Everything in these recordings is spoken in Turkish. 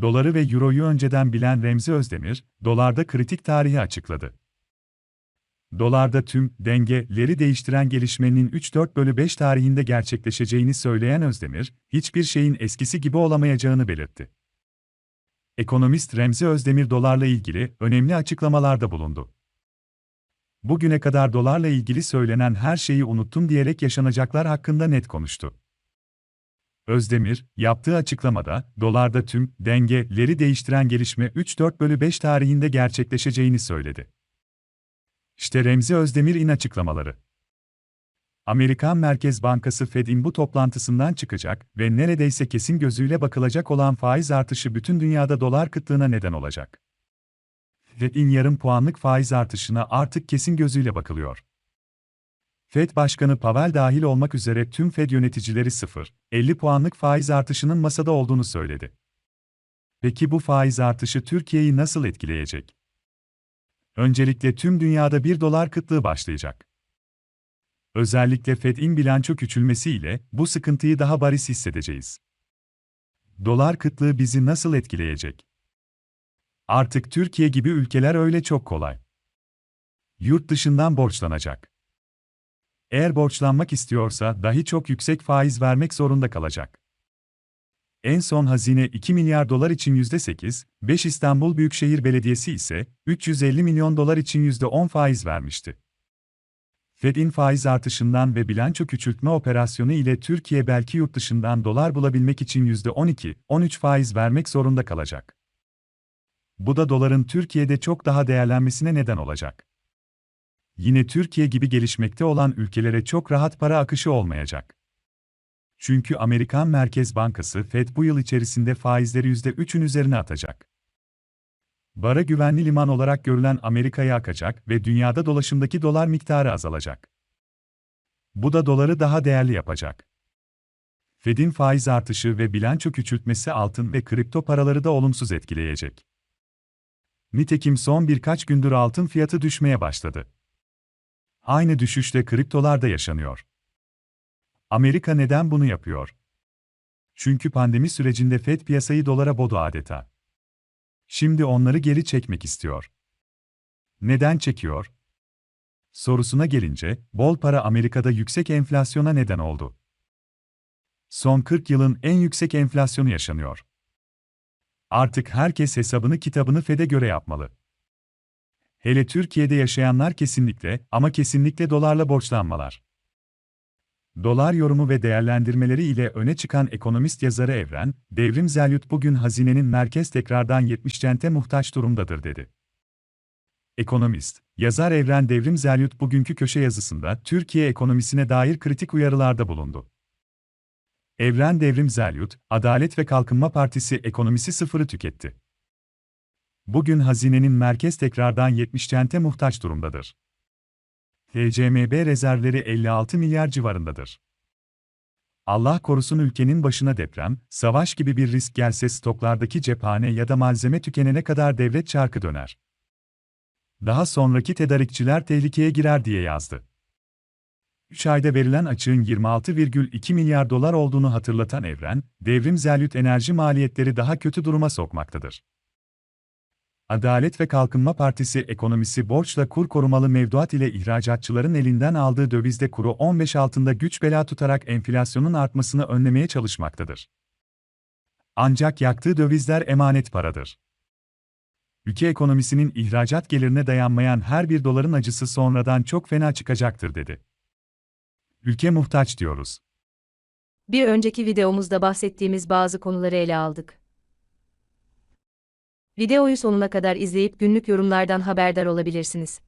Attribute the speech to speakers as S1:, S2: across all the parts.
S1: Doları ve Euro'yu önceden bilen Remzi Özdemir, dolarda kritik tarihi açıkladı. Dolarda tüm dengeleri değiştiren gelişmenin 3-4 bölü 5 tarihinde gerçekleşeceğini söyleyen Özdemir, hiçbir şeyin eskisi gibi olamayacağını belirtti. Ekonomist Remzi Özdemir dolarla ilgili önemli açıklamalarda bulundu. Bugüne kadar dolarla ilgili söylenen her şeyi unuttum diyerek yaşanacaklar hakkında net konuştu. Özdemir, yaptığı açıklamada, dolarda tüm dengeleri değiştiren gelişme 3-4 bölü 5 tarihinde gerçekleşeceğini söyledi. İşte Remzi Özdemir'in açıklamaları. Amerikan Merkez Bankası Fed'in bu toplantısından çıkacak ve neredeyse kesin gözüyle bakılacak olan faiz artışı bütün dünyada dolar kıtlığına neden olacak. Fed'in yarım puanlık faiz artışına artık kesin gözüyle bakılıyor. Fed Başkanı Powell dahil olmak üzere tüm Fed yöneticileri 0, 50 puanlık faiz artışının masada olduğunu söyledi. Peki bu faiz artışı Türkiye'yi nasıl etkileyecek? Öncelikle tüm dünyada 1 dolar kıtlığı başlayacak. Özellikle Fed'in bilanço küçülmesiyle bu sıkıntıyı daha bariz hissedeceğiz. Dolar kıtlığı bizi nasıl etkileyecek? Artık Türkiye gibi ülkeler öyle çok kolay. Yurt dışından borçlanacak. Eğer borçlanmak istiyorsa dahi çok yüksek faiz vermek zorunda kalacak. En son hazine 2 milyar dolar için %8, 5 İstanbul Büyükşehir Belediyesi ise 350 milyon dolar için %10 faiz vermişti. Fed'in faiz artışından ve bilanço küçültme operasyonu ile Türkiye belki yurt dışından dolar bulabilmek için %12, 13 faiz vermek zorunda kalacak. Bu da doların Türkiye'de çok daha değerlenmesine neden olacak. Yine Türkiye gibi gelişmekte olan ülkelere çok rahat para akışı olmayacak. Çünkü Amerikan Merkez Bankası Fed bu yıl içerisinde faizleri %3'ün üzerine atacak. Bara güvenli liman olarak görülen Amerika'ya akacak ve dünyada dolaşımdaki dolar miktarı azalacak. Bu da doları daha değerli yapacak. Fed'in faiz artışı ve bilanço küçültmesi altın ve kripto paraları da olumsuz etkileyecek. Nitekim son birkaç gündür altın fiyatı düşmeye başladı. Aynı düşüşte kriptolarda yaşanıyor. Amerika neden bunu yapıyor? Çünkü pandemi sürecinde Fed piyasayı dolara bodu adeta. Şimdi onları geri çekmek istiyor. Neden çekiyor? Sorusuna gelince, bol para Amerika'da yüksek enflasyona neden oldu. Son 40 yılın en yüksek enflasyonu yaşanıyor. Artık herkes hesabını kitabını Fed'e göre yapmalı. Hele Türkiye'de yaşayanlar kesinlikle ama kesinlikle dolarla borçlanmalar. Dolar yorumu ve değerlendirmeleri ile öne çıkan ekonomist yazarı Evren, Devrim Zelyut bugün hazinenin merkez tekrardan 70 cente muhtaç durumdadır dedi. Ekonomist, yazar Evren Devrim Zelyut bugünkü köşe yazısında Türkiye ekonomisine dair kritik uyarılarda bulundu. Evren Devrim Zelyut, Adalet ve Kalkınma Partisi ekonomisi sıfırı tüketti. Bugün hazinenin merkez tekrardan 70 cente muhtaç durumdadır. TCMB rezervleri 56 milyar civarındadır. Allah korusun ülkenin başına deprem, savaş gibi bir risk gelse stoklardaki cephane ya da malzeme tükenene kadar devlet çarkı döner. Daha sonraki tedarikçiler tehlikeye girer diye yazdı. 3 ayda verilen açığın 26,2 milyar dolar olduğunu hatırlatan Evren, devrim zelyut enerji maliyetleri daha kötü duruma sokmaktadır. Adalet ve Kalkınma Partisi ekonomisi borçla kur korumalı mevduat ile ihracatçıların elinden aldığı dövizde kuru 15 altında güç bela tutarak enflasyonun artmasını önlemeye çalışmaktadır. Ancak yaktığı dövizler emanet paradır. Ülke ekonomisinin ihracat gelirine dayanmayan her bir doların acısı sonradan çok fena çıkacaktır dedi. Ülke muhtaç diyoruz.
S2: Bir önceki videomuzda bahsettiğimiz bazı konuları ele aldık. Videoyu sonuna kadar izleyip günlük yorumlardan haberdar olabilirsiniz.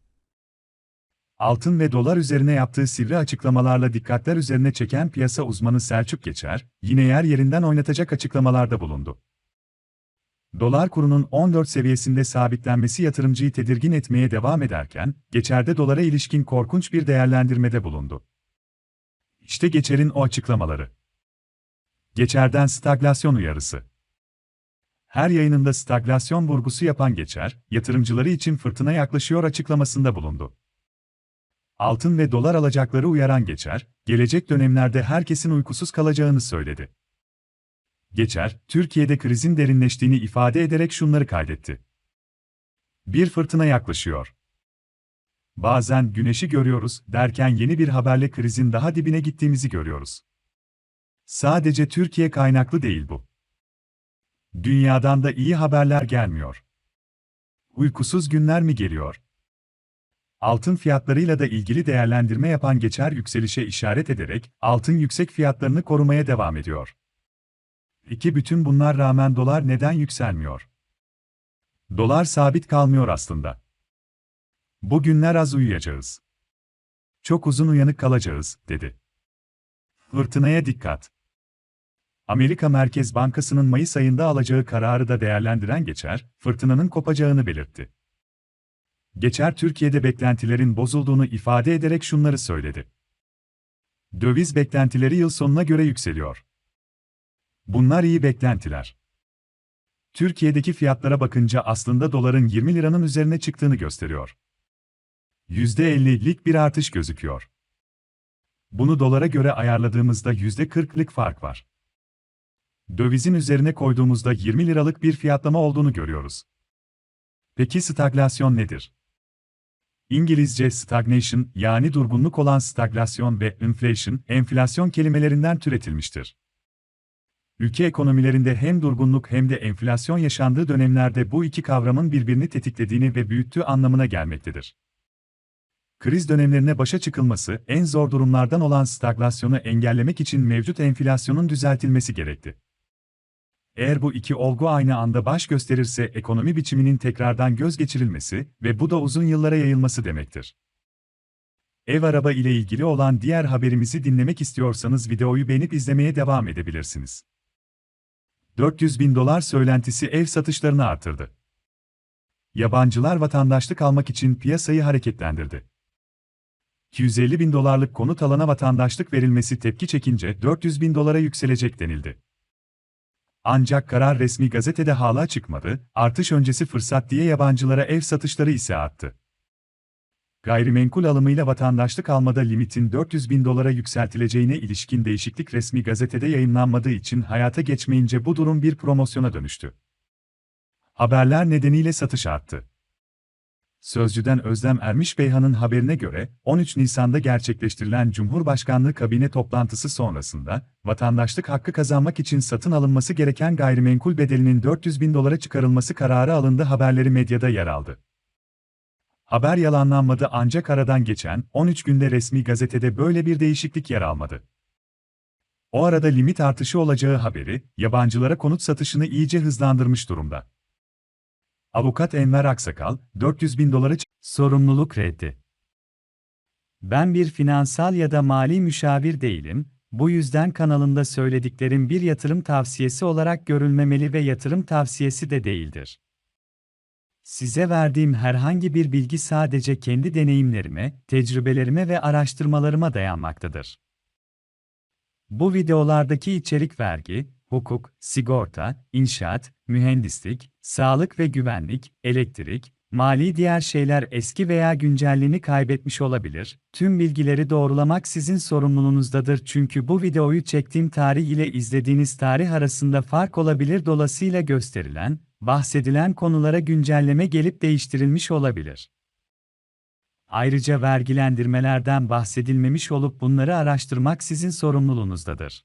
S1: Altın ve dolar üzerine yaptığı sivri açıklamalarla dikkatler üzerine çeken piyasa uzmanı Selçuk Geçer, yine yer yerinden oynatacak açıklamalarda bulundu. Dolar kurunun 14 seviyesinde sabitlenmesi yatırımcıyı tedirgin etmeye devam ederken, Geçer'de dolara ilişkin korkunç bir değerlendirmede bulundu. İşte Geçer'in o açıklamaları. Geçer'den stagflasyon uyarısı. Her yayınında stagflasyon vurgusu yapan Geçer, yatırımcıları için fırtına yaklaşıyor açıklamasında bulundu. altın ve dolar alacakları uyaran Geçer, gelecek dönemlerde herkesin uykusuz kalacağını söyledi. Geçer, Türkiye'de krizin derinleştiğini ifade ederek şunları kaydetti. Bir fırtına yaklaşıyor. Bazen güneşi görüyoruz derken yeni bir haberle krizin daha dibine gittiğimizi görüyoruz. Sadece Türkiye kaynaklı değil bu. Dünyadan da iyi haberler gelmiyor. Uykusuz günler mi geliyor? Altın fiyatlarıyla da ilgili değerlendirme yapan geçer yükselişe işaret ederek altın yüksek fiyatlarını korumaya devam ediyor. İki bütün bunlar rağmen dolar neden yükselmiyor? Dolar sabit kalmıyor aslında. Bugünler az uyuyacağız. Çok uzun uyanık kalacağız, dedi. Fırtınaya dikkat. Amerika Merkez Bankası'nın Mayıs ayında alacağı kararı da değerlendiren Geçer, fırtınanın kopacağını belirtti. Geçer Türkiye'de beklentilerin bozulduğunu ifade ederek şunları söyledi. Döviz beklentileri yıl sonuna göre yükseliyor. Bunlar iyi beklentiler. Türkiye'deki fiyatlara bakınca aslında doların 20 liranın üzerine çıktığını gösteriyor. %50'lik bir artış gözüküyor. Bunu dolara göre ayarladığımızda %40'lık fark var. Dövizin üzerine koyduğumuzda 20 liralık bir fiyatlama olduğunu görüyoruz. Peki stagflasyon nedir? İngilizce stagnation yani durgunluk olan stagflasyon ve inflation, enflasyon kelimelerinden türetilmiştir. Ülke ekonomilerinde hem durgunluk hem de enflasyon yaşandığı dönemlerde bu iki kavramın birbirini tetiklediğini ve büyüttüğü anlamına gelmektedir. Kriz dönemlerine başa çıkılması, en zor durumlardan olan stagflasyonu engellemek için mevcut enflasyonun düzeltilmesi gerekti. Eğer bu iki olgu aynı anda baş gösterirse ekonomi biçiminin tekrardan göz geçirilmesi ve bu da uzun yıllara yayılması demektir. Ev araba ile ilgili olan diğer haberimizi dinlemek istiyorsanız videoyu beğenip izlemeye devam edebilirsiniz. 400 bin dolar söylentisi ev satışlarını artırdı. Yabancılar vatandaşlık almak için piyasayı hareketlendirdi. 250 bin dolarlık konut alana vatandaşlık verilmesi tepki çekince 400 bin dolara yükselecek denildi. Ancak karar resmi gazetede hala çıkmadı, artış öncesi fırsat diye yabancılara ev satışları ise arttı. Gayrimenkul alımıyla vatandaşlık almada limitin 400 bin dolara yükseltileceğine ilişkin değişiklik resmi gazetede yayınlanmadığı için hayata geçmeyince bu durum bir promosyona dönüştü. Haberler nedeniyle satış arttı. Sözcüden Özlem Ermiş Beyhan'ın haberine göre, 13 Nisan'da gerçekleştirilen Cumhurbaşkanlığı kabine toplantısı sonrasında, vatandaşlık hakkı kazanmak için satın alınması gereken gayrimenkul bedelinin 400 bin dolara çıkarılması kararı alındı haberleri medyada yer aldı. Haber yalanlanmadı ancak aradan geçen 13 günde resmi gazetede böyle bir değişiklik yer almadı. O arada limit artışı olacağı haberi, yabancılara konut satışını iyice hızlandırmış durumda. Avukat Enver Aksakal, 400 bin doları sorumluluk reddi. Ben bir finansal ya da mali müşavir değilim, bu yüzden kanalımda söylediklerim bir yatırım tavsiyesi olarak görülmemeli ve yatırım tavsiyesi de değildir. Size verdiğim herhangi bir bilgi sadece kendi deneyimlerime, tecrübelerime ve araştırmalarıma dayanmaktadır. Bu videolardaki içerik vergi, hukuk, sigorta, inşaat, mühendislik, sağlık ve güvenlik, elektrik, mali diğer şeyler eski veya güncelliğini kaybetmiş olabilir. Tüm bilgileri doğrulamak sizin sorumluluğunuzdadır çünkü bu videoyu çektiğim tarih ile izlediğiniz tarih arasında fark olabilir dolayısıyla gösterilen, bahsedilen konulara güncelleme gelip değiştirilmiş olabilir. Ayrıca vergilendirmelerden bahsedilmemiş olup bunları araştırmak sizin sorumluluğunuzdadır.